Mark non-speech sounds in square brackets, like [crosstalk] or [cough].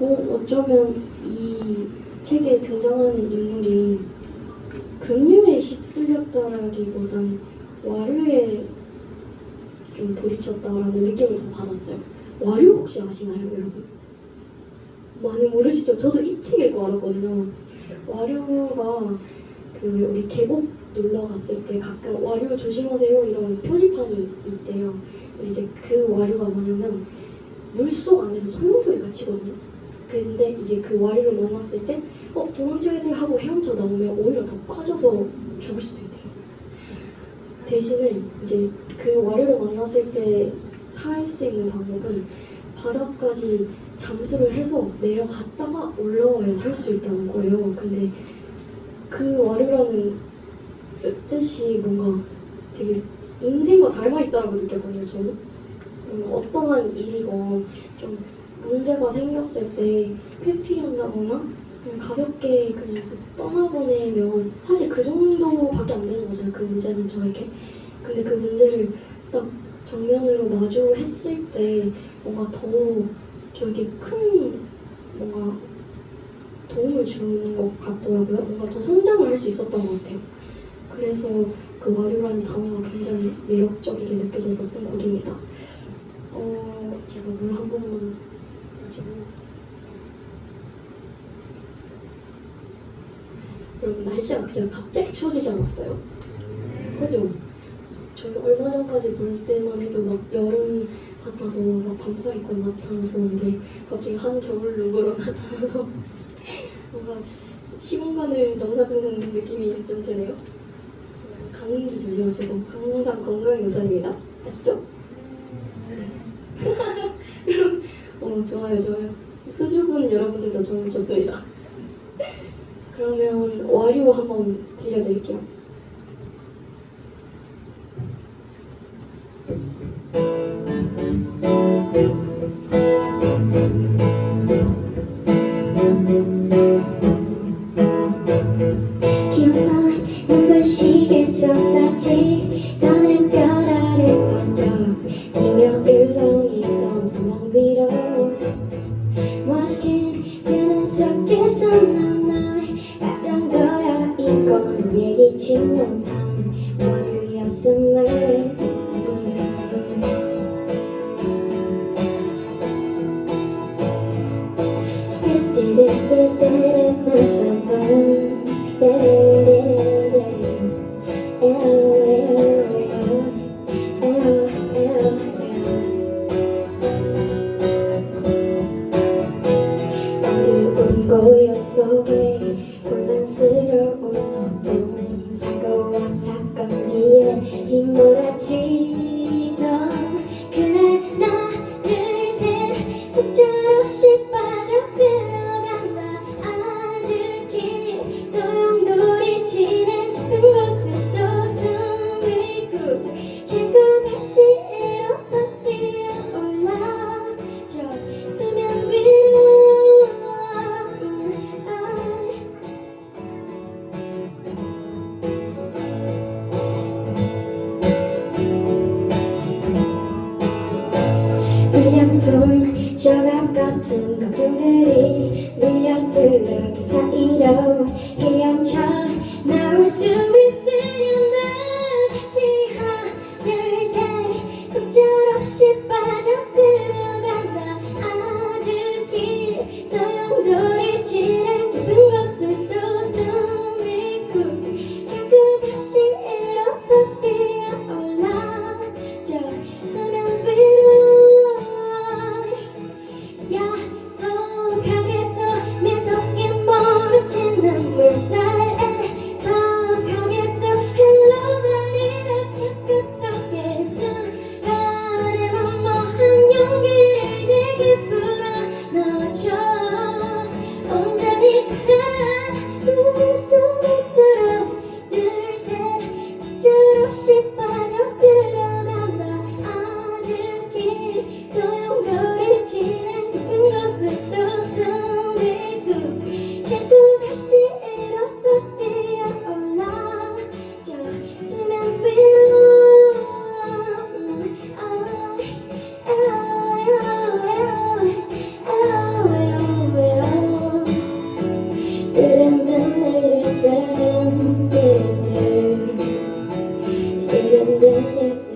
어, 어쩌면 이 책에 등장하는 인물이 급류에 휩쓸렸다라기보단 와류에 좀 부딪혔다라는 느낌을 더 받았어요. 와류 혹시 아시나요, 여러분? 많이 모르시죠? 저도 이 책 읽고 알았거든요. 와류가 그 우리 계곡 놀러 갔을 때 가끔 와류 조심하세요 이런 표지판이 있대요. 근데 이제 그 와류가 뭐냐면 물속 안에서 소용돌이가 치거든요. 그런데 이제 그 와류를 만났을 때 어, 도망쳐야 돼 하고 헤엄쳐 나오면 오히려 더 빠져서 죽을 수도 있대요. 대신에 이제 그 와류를 만났을 때 살 수 있는 방법은 바닥까지 잠수를 해서 내려갔다가 올라와야 살 수 있다는 거예요. 근데 그 와류라는 뜻이 뭔가 되게 인생과 닮아 있다라고 느꼈거든요. 저는 음, 어떠한 일이건 좀 문제가 생겼을 때 회피한다거나 그냥 가볍게 그냥 떠나보내면 사실 그 정도밖에 안 되는 거잖아요. 그 문제는 저에게. 근데 그 문제를 딱 정면으로 마주했을 때 뭔가 더 저에게 큰 뭔가 도움을 주는 것 같더라고요. 뭔가 더 성장을 할 수 있었던 것 같아요. 그래서 그 와류라는 단어가 굉장히 매력적이게 느껴져서 쓴 곡입니다. 어, 제가 물한 번만 마시고. 여러분 날씨가 그냥 갑자기 추워지지 않았어요? 그죠? 저희 얼마 전까지 볼 때만 해도 막 여름 같아서 막 반팔 입고 나타났었는데 갑자기 한 겨울 룩으로 나타나서 [laughs] 뭔가 시공간을 넘나드는 느낌이 좀 드네요. 감기 조심하시고 항상 건강 유산입니다. 아시죠? [laughs] 어 좋아요 좋아요. 수줍은 여러분들도 저는 좋습니다. 그러면 와류 한번 들려드릴게요. 기억나 시계 쏟았지 너는 별 난날 봤던 거야 이건 얘기치 못한 월요였음을 고 요 속에 혼란스러운 소동 사고와 사건 뒤에 휘몰아치던 그날 하나 둘셋 속절없이 빠져들어간다. 아들길 소용돌이 치는 큰곳 불량품 조각 같은 걱정들이 밀려들어 그 사이로 헤엄쳐 나올 수 있으 몰 it.